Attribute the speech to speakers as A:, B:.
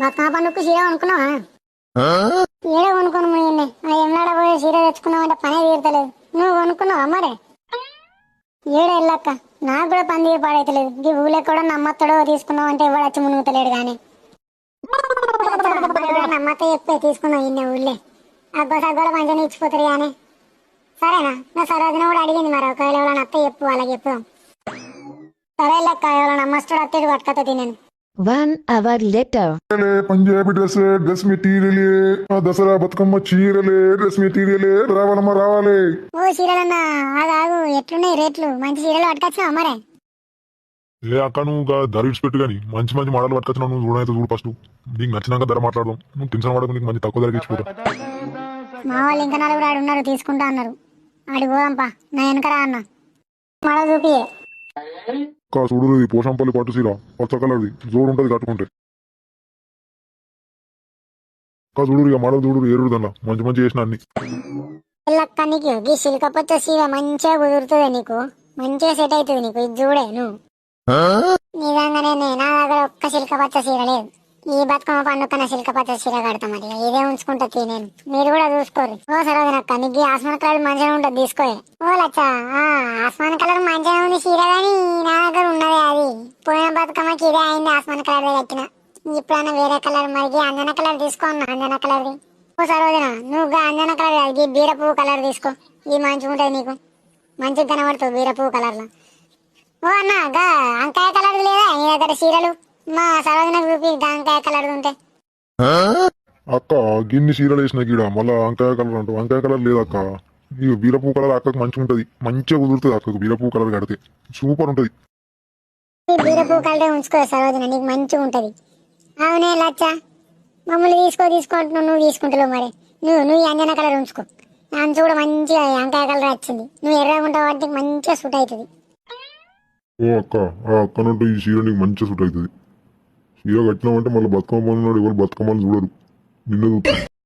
A: బతుకమ్మ పండుగకు చీర కొనుక్కున్నావా? ఏడ కొనుక్కొని పోయింది ఆ ఎమ్లాడ పోయి చీర తెచ్చుకున్నావు అంటే పనే తీరతలేదు. నువ్వు కొనుక్కున్నావా మరి? ఏడ వెళ్ళక్క నాకు కూడా పని తీరు పాడైతలేదు. ఈ ఊళ్ళో కూడా నమ్మత్తడో తీసుకున్నావు అంటే ఎవడు వచ్చి మునుగుతలేడు కానీ. నమ్మత చెప్పే తీసుకున్నావు ఇన్న ఊళ్ళే. అగ్గోసారి కూడా మంచిగా ఇచ్చిపోతారు కానీ. సరేనా? నా సరోజన కూడా అడిగింది మరి. ఒకవేళ ఎవరైనా అత్త చెప్పు వాళ్ళకి చెప్పుదాం సరే లెక్క ఎవరైనా నమ్మస్తాడు అత్తడు పట్టుకత తినను.
B: Hour later.
C: చీరలే, పంజాబీ డ్రెస్ డ్రెస్ మెటీరియలే. ఆ దసరా బతుకమ్మ చీరలే డ్రెస్ మెటీరియలే రావాలమ్మా రావాలి.
A: ఓ చీరలన్నా ఆగు ఎట్లున్నాయి రేట్లు? మంచి చీరలు మరే?
C: ఏ అక్క నువ్వు ధర ఇడిచిపెట్టు కానీ మంచి మంచి మోడల్ పట్టుకొచ్చినావు నువ్వు చూడనైతే చూడు ఫస్ట్ నీకు నచ్చినాక ధర మాట్లాడదాం. నువ్వు టెన్షన్ పడకు నీకు మంచి తక్కువ ధరకి ఇచ్చిపోతా.
A: మా వాళ్ళు ఇంకా నలుగురు ఆడు ఉన్నారు తీసుకుంటా అన్నారు. ఆడికి పోదాంపా నా వెనకరా అన్న. మడ చూపి
C: అక్క చూడు ఇది పోషంపల్లి పట్టు చీర. పచ్చ కలర్ది జోడు ఉంటది కట్టుకుంటే చూడు ఇక మడలు చూడు ఏరుడు దానిలో మంచి మంచి చేసిన అన్ని.
A: పిల్లక్క నీకు ఈ చీర మంచిగా కుదురుతుంది నీకు. మంచిగా సెట్ అవుతుంది నీకు. ఇది చూడే నువ్వు. నిజంగానే నే- దగ్గర ఒక్క చీర లేదు. ఈ బతుకమ్మ పండుగ సిల్కపచ్చ చీర కడతాం మరి ఇదే ఉంచుకుంటా తీ నేను మీరు కూడా చూసుకోరు ఓ సరోజనక్క నీకు ఆస్మాన్ కలర్ మంచిగా ఉంటుంది తీసుకో ఓ లచ్చ ఆ ఆస్మాన్ కలర్ మంచిగా ఉంది చీర కానీ నా దగ్గర ఉన్నదే అది. పోయిన బతుకమ్మకి ఇదే అయింది ఆస్మాన్ కలర్ కట్టిన. ఇప్పుడన్నా వేరే కలర్ మరి అంజన కలర్ తీసుకో అన్న అంజన కలర్ది. ఓ సరోజన నువ్వు అంజన కలర్ అది బీరపువ్వు కలర్ తీసుకో. ఇది మంచిగా ఉంటుంది నీకు. మంచిగా కనబడుతుంది బీరపువ్వు కలర్ కలర్లో. ఓ అన్న గా కలర్ లేదా? నీ దగ్గర చీరలు? మా సరోజన చూపి గా వంకాయ కలర్ ఉంటే.
C: అక్క గిన్ని చీరలు వేసిన గీడ మళ్ళా వంకాయ కలర్ అంట వంకాయ కలర్ లేదక్క. ఈ బీరపూ కలర్ అక్కకు మంచిగా ఉంటది మంచిగా కుదురుతుంది అక్కకు బీరపూ కలర్ కడితే. సూపర్ ఉంటది
A: ఈ బీర పువ్వు కలరే ఉంచుకో సరోజన నీకు మంచిగా ఉంటది అవునే లచ్చ మమ్మల్ని తీసుకో తీసుకుంటున్నావు నువ్వు తీసుకుంటావు మరి. నువ్వు నువ్వు అంజన కలర్ ఉంచుకో. అంచు కూడా మంచిగా వంకాయ కలర్ వచ్చింది. నువ్వు ఎర్రగా ఉంటావు కాబట్టి మంచిగా సూట్ అవుతుంది.
C: ఓ అక్క ఆ అక్క నుండి ఈ చీర నీకు మంచిగా సూట్ అవుతుంది. చీర కట్టినామంటే మళ్ళీ బతుకమ్మ ఉన్నాడు ఎవరు బతుకమ్మని చూడరు. నిన్న చూస్తారు